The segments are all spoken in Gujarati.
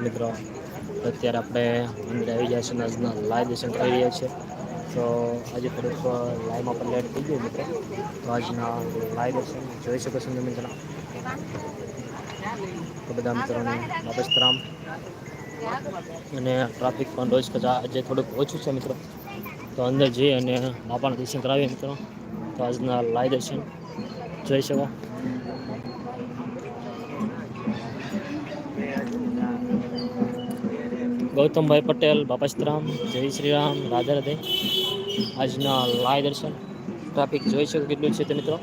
મિત્રો, અત્યારે આપણે અંદર આવી ગયા છે લાઈવ દર્શન કરી રહ્યા છીએ. તો આજે થોડુંક લાઈવમાં પણ લેટ થઈ ગયું મિત્રો. તો આજના લાઈવ દર્શન જોઈ શકો છો તમે મિત્રો. તો બધા મિત્રોને બાપસ્તરામ અને ટ્રાફિક પણ રોજ કદા આજે થોડુંક ઓછું છે મિત્રો. તો અંદર જઈ અને બાપાના દર્શન કરાવીએ મિત્રો. તો આજના લાઈવ દર્શન જોઈ શકો. ગૌતમભાઈ પટેલ બાપસ્ત્રામ જય શ્રી રામ રાધા રાધે. આજના લાય દર્શન. ટ્રાફિક જોઈ શકો કેટલું છે તે મિત્રો.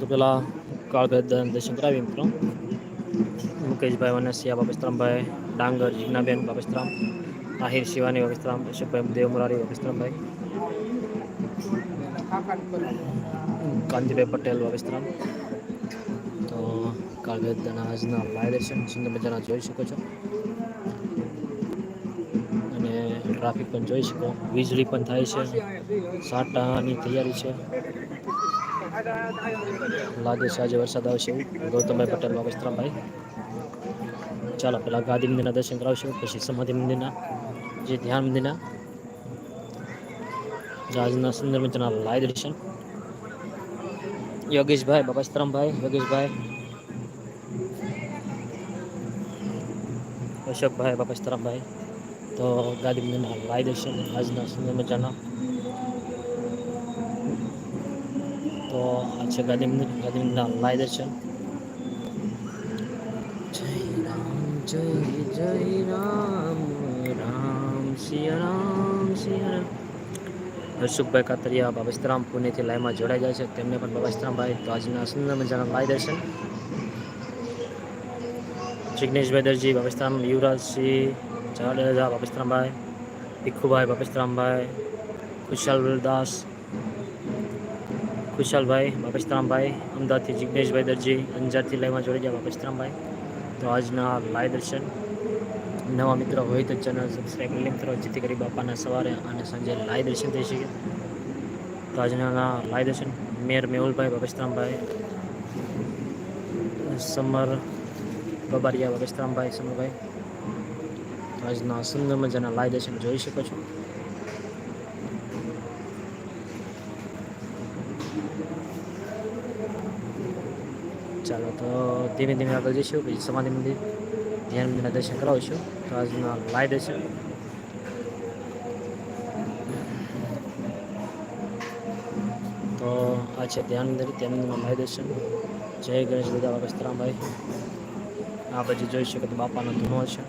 તો પેલા કાળભેદ દર્શન કરાવી મિત્રો. મુકેશભાઈ, વનસિયા બાપસ્તરામભાઈ ડાંગર, જીજ્ઞાબેન બાપસ્તરામ આહિર શિવાની બાપસ્તરામ અશોકભાઈ દેવ મુરારી બાપસ્તરામભાઈ કાંતિભાઈ પટેલ બાપસ્તરામ તો કાળભેદના આજના વાયલેશન સુંદર મજાના જોઈ શકો છો અને ટ્રાફિક પણ જોઈ શકો વીજળી પણ થાય છે સાટાની તૈયારી છે લાગે છે આજે વરસાદ આવશે એવું ગૌતમભાઈ પટેલ બાબસ્તરામભાઈ ચાલો પેલા ગાંધી મંદિરના દર્શન કરાવશું પછી સમાધિ મંદિરના જે ધ્યાન મંદિરના જહાજના સુંદર મિત્રના લાય દર્શન યોગેશભાઈ બાબાસ્તરમભાઈ યોગેશભાઈ અશોકભાઈ બાબાસ્તરમભાઈ તો ગાંધી મંદિરના લાઈવ દર્શન આજના સુંદર મજાના તો આ છે ગાંધી મંદિર ગાંધી મંદિરના લાઈવ દર્શન જય રામ જય જય રામ રામ સિયારામ. હર્ષુખભાઈ કાતરિયા બાબાસ્તરામ પુણેથી લાઈમાં જોડાઈ જાય છે. તેમને પણ બાબાસ્તરામભાઈ તો આજના સુંદર મજાના લાઈ દર્શન. જિગ્નેશભાઈ દરજી બાબાસ્તરામ યુવરાજસિંહ, જાડેજા બાબાસ્તરામભાઈ ભીખુભાઈ બાબાસ્તરામભાઈ ખુશાલદાસ ખુશાલભાઈ બાબાસ્તરામભાઈ અમદાવાદથી જિગ્નેશભાઈ દરજી, અંજારથી લાઈમાં જોડાઈ ગયા બાબાસ્તરામભાઈ તો આજના લાઈ દર્શન. નવા મિત્રો હોય તો ચેનલ સબસ્ક્રાઈબ કરી મિત્રો, જેથી કરી બાપાના સવારે અને સાંજે લાય દર્શન થઈ શકે. તો આજના લાય દર્શન, મેયર મેહુલભાઈ બાપસ્તરામભાઈ સમર બબારિયા બાપસ્તરામભાઈ સમરભાઈ. આજના સુંદર મજાના લાય દર્શન જોઈ શકો છો. ચાલો, તો ધીમે ધીમે આગળ જઈશું. પછી સમાધિ મંદિર, ધ્યાન મંદિરના દર્શન કરાવીશું. તો આજના લાય દર્શન તો આ છે ધ્યાન મંદિર ત્યાં મંદિરમાં લાય દર્શન જય ગણેશ દાદા બાબસ્તરામભાઈ આ પછી જોઈ શકો તો બાપાનો ધૂનો છે.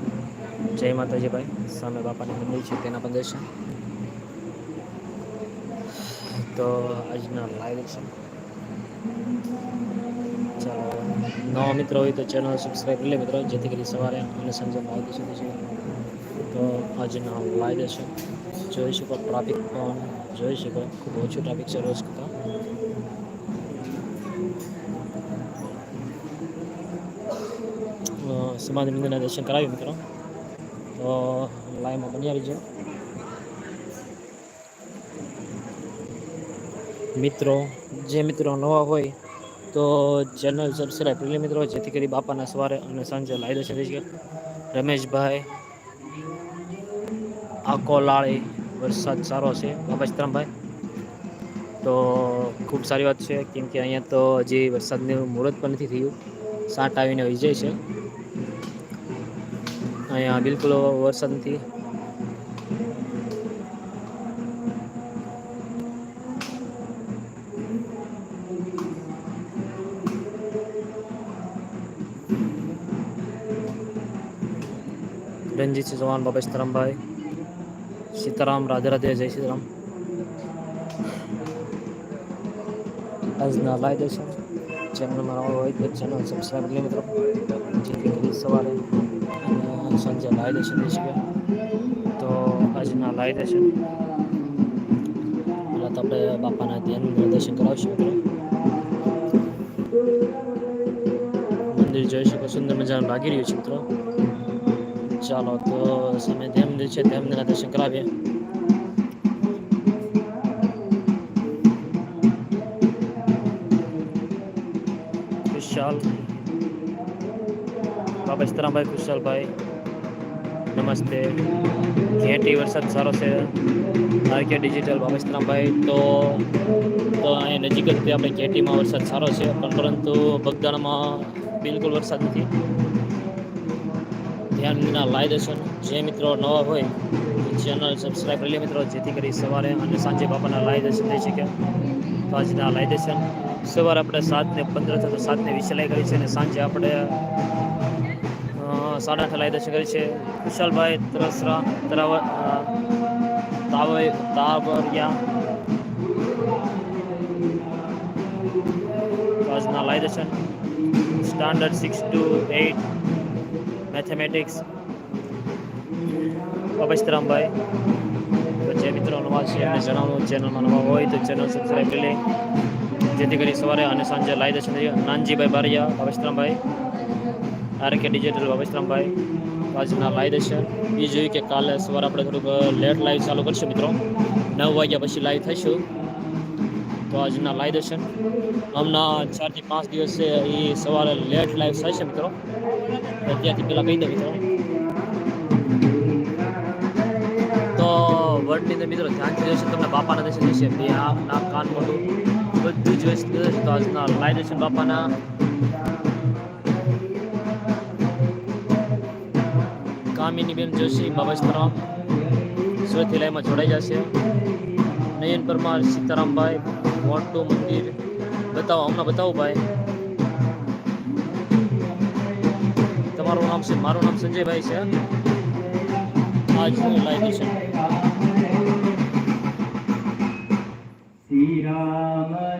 જય માતાજીભાઈ સામે બાપાની મંદિર છે, તેના પણ દેશે તો આજના લાઈ દર્શન નવા મિત્રો હોય તો ચેનલ સબસ્ક્રાઈબ કરી લે મિત્રો, જેથી કરી સવારે અને સાંજે માહિતી દર્શન છે તો આજના વાયદો છે, જોઈ શકો ટ્રાફિક પણ, જોઈ શકો ખૂબ ઓછું ટ્રાફિક છે રોજ કરતાં. સમાધિ મંદિરના દર્શન કરાવી મિત્રો. તો લાઈવમાં બની આવી જાઓ મિત્રો, જે મિત્રો નવા હોય તો ચેનલ સબસ્ક્રાઈબ કરી મિત્રો, જેથી કરી બાપાના સવારે અને સાંજે દર્શન છે રમેશભાઈ આકો લાળી, વરસાદ સારો છે. બાબાસ્તરામભાઈ તો ખૂબ સારી વાત છે, કેમ કે અહીંયા તો હજી વરસાદનું મુહૂર્ત પણ નથી થયું. સાટ આવીને વિજય છે. અહીંયા બિલકુલ વરસાદ નથી. રણજીતસિંહ ચૌહાણ બાબા સીતારામભાઈ. સીતારામ રાધે રાધે જય સીતારામ. આજના લાઈ દેશો ચેનલમાં નવા હોય તો ચેનલ સબસ્ક્રાઈબ કરી મિત્રો. જેથી સવારે સાંજે લાઈ દેશો દેશ તો આજના લાઈ દેશો પહેલાં તો આપણે બાપાના ધ્યાન દર્શન કરાવશું મિત્રો. મંદિર જોઈ શકો, સુંદર મજાનું લાગી રહ્યું છે મિત્રો. ચાલો તો સમય દે છે, ધ્યાન દર્શન કરાવીએ. ખુશાલ. બાબા સીતારામભાઈ ખુશાલભાઈ. નમસ્તે. ઘેટી વરસાદ સારો છે. આરકે ડિજિટલ બાબા સીતારામભાઈ. તો તો અહીંયા નજીક જ આપણે ઘેટીમાં વરસાદ સારો છે, પણ પરંતુ બગદાણમાં બિલકુલ વરસાદ નથી. ધ્યાન વિના લાઈ દર્શન જે મિત્રો નવા હોય ચેનલ સબસ્ક્રાઈબ કરી લે મિત્રો. જેથી કરી સવારે અને સાંજે બાપાના લાઈ દર્શન થઈ શકે. તો આજના લાઈ દર્શન સવારે આપણે સાતને પંદર થતા સાતને વીસે લાઈ કરી છે અને સાંજે આપણે સાડા આઠ લાઈ દર્શન કરી છે. કુશાલભાઈ તરસરા, તરાવ તાવ તાવરિયા. આજના લાઈ દર્શન standard six two eight mathematics અભયસ્તરામભાઈ તો જે મિત્રો નવા છે એમને જણાવવાનું ચેનલમાં નવા હોય તો ચેનલ સબસ્ક્રાઈબ કરી લે. જેથી કરી સવારે અને સાંજે લાઈ દર્શન. નાનજીભાઈ બારિયા અભયસ્તરામભાઈ આરકે ડિજિટલ અભયસ્તરામભાઈ આજના લાઈ દર્શન એ જોયું કે કાલે સવારે આપણે થોડુંક લેટ લાઈવ ચાલુ કરશું મિત્રો. નવ વાગ્યા પછી લાઈવ થઈશું. તો આજના લાઈ દર્શન હમણાં ચારથી પાંચ દિવસ છે, એ સવારે લેટ લાઈવ થશે મિત્રો અત્યારથી પહેલાં કહી દે મિત્રો. તો વર્લ્ડની અંદર મિત્રો ધ્યાનથી જોશે તમને બાપાના દર્શન થશે. બે આંખ નાક કાન મોટું બધું જ વસ્તુ તો આજના લાઈ દર્શન બાપાના. કામિની બેન જોશી બાબસ્તરામ સુરતથી લાઈમાં જોડાઈ જશે. નયન પરમાર સીતારામભાઈ. મોટું મંદિર. બતાવો, હમણાં બતાવો ભાઈ. તમારું નામ છે મારું નામ સંજયભાઈ છે આજનું લાઈવ છે. શ્રી રામ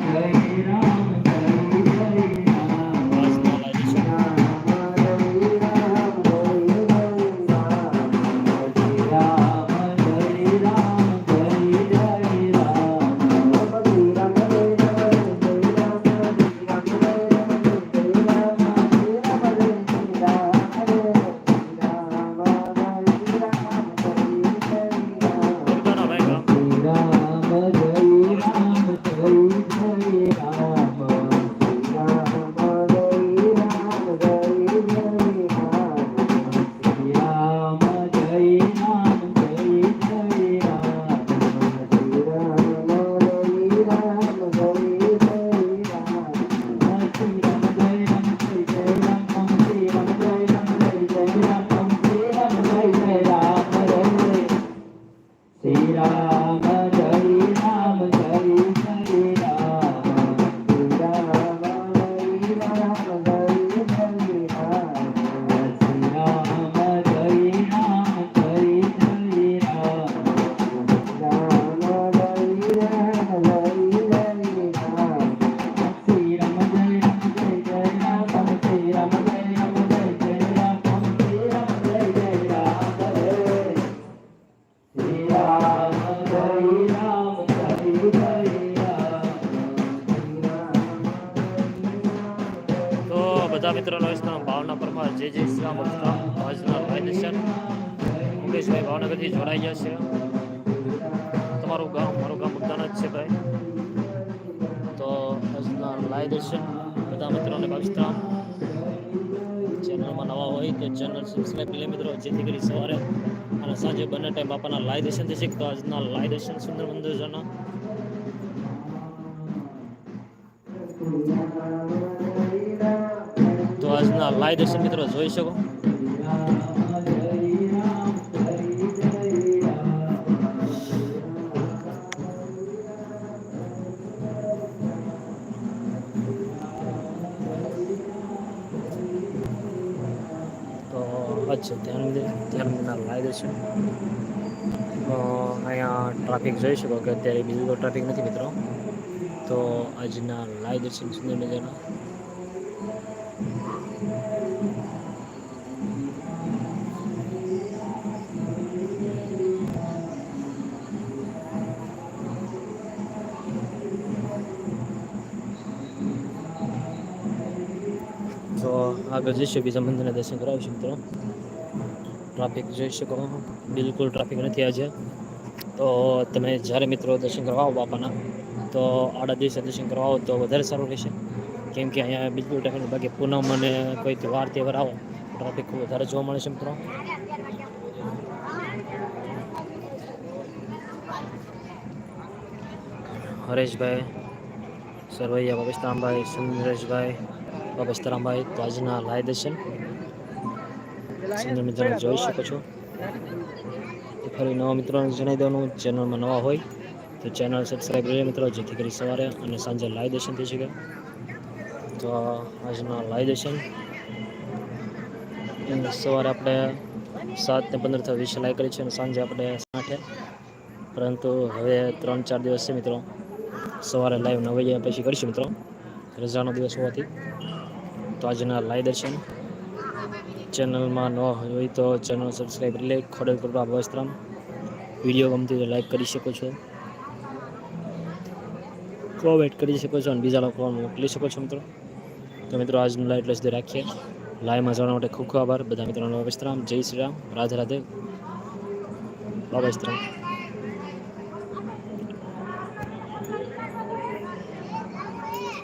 મિત્રોનો વિસ્તાર ભાવના પરમાર જે જે ઇસ્લામ આજના લાઈવ દર્શન મુકેશભાઈ ભાવનગરથી જોડાઈ ગયા છે. તમારું ગામ, મારું ગામ બગદાણા જ છે ભાઈ. તો હજના લાઈ દર્શન બધા મિત્રોને પાકિસ્તાન ચેનલમાં નવા હોય તો ચેનલ સબસ્ક્રાઈબ કરી મિત્રો, જેથી કરી સવારે અને સાંજે બંને ટાઈમ બાપાના લાઈ દર્શન થશે. તો આજના લાઈ દર્શન સુંદર મંદિર તો આજના લાઈવ દર્શન મિત્રો જોઈ શકો તો અચ્છા ધ્યાન દે ધ્યાન ના લાઈવ દર્શન અ, અહીંયા ટ્રાફિક જોઈ શકો કે અત્યારે બિલકુલ ટ્રાફિક નથી મિત્રો તો આજના લાઈવ દર્શન સુંદર મજાના આગળ જઈશું બીજા મંદિરના દર્શન કરાવીશું મિત્રો ટ્રાફિક જોઈ શકો બિલકુલ ટ્રાફિક નથી આજે. તો તમે જ્યારે મિત્રો દર્શન કરવા આવો બાપાના, તો આડા દિવસે દર્શન કરવા તો વધારે સારું રહેશે. કેમ કે અહીંયા બિલકુલ ટ્રાફિક બાકી પૂનમ અને કોઈ તહેવાર તહેવાર આવો ટ્રાફિક વધારે જોવા મળે છે મિત્રો. હરેશભાઈ, સરવૈયા બાબસ્તરામભાઈ સુંદરેશભાઈ બાબસ્તરામભાઈ તો આજના લાય દર્શન. સુંદર મિત્રો જોઈ શકો છો. ફરી નવા મિત્રોને જણાવી દેવાનું, ચેનલમાં નવા હોય તો ચેનલ સબસ્ક્રાઈબ કરીએ મિત્રો, જેથી કરી સવારે અને સાંજે લાય દર્શન થઈ શકે. તો આજના લાય દર્શન. સવારે આપણે સાત ને પંદરથી વીસ લાય કરી છે અને સાંજે આપણે આઠે. પરંતુ હવે ત્રણ ચાર દિવસ છે મિત્રો. સવારે લાઈવ નવ વાગ્યા પછી કરીશું મિત્રો. રજાનો દિવસ હોવાથી. તો આજના લાઈવ દર્શન. ચેનલમાં ન હોય તો ચેનલ સબસ્ક્રાઈબ કરી લે ખોડલ કૃપા વસ્ત્રામ. વીડિયો ગમતી હોય લાઈક કરી શકો છો. કોમેન્ટ કરી શકો છો અને બીજા લોકો મોકલી શકો છો મિત્રો. તો મિત્રો આજનું લાઈ એટલે સુધી રાખીએ. લાઈવમાં જવા માટે ખૂબ ખૂબ આભાર. બધા મિત્રોનો વિશ્રામ જય શ્રી રામ. રાધે રાધે. બાબા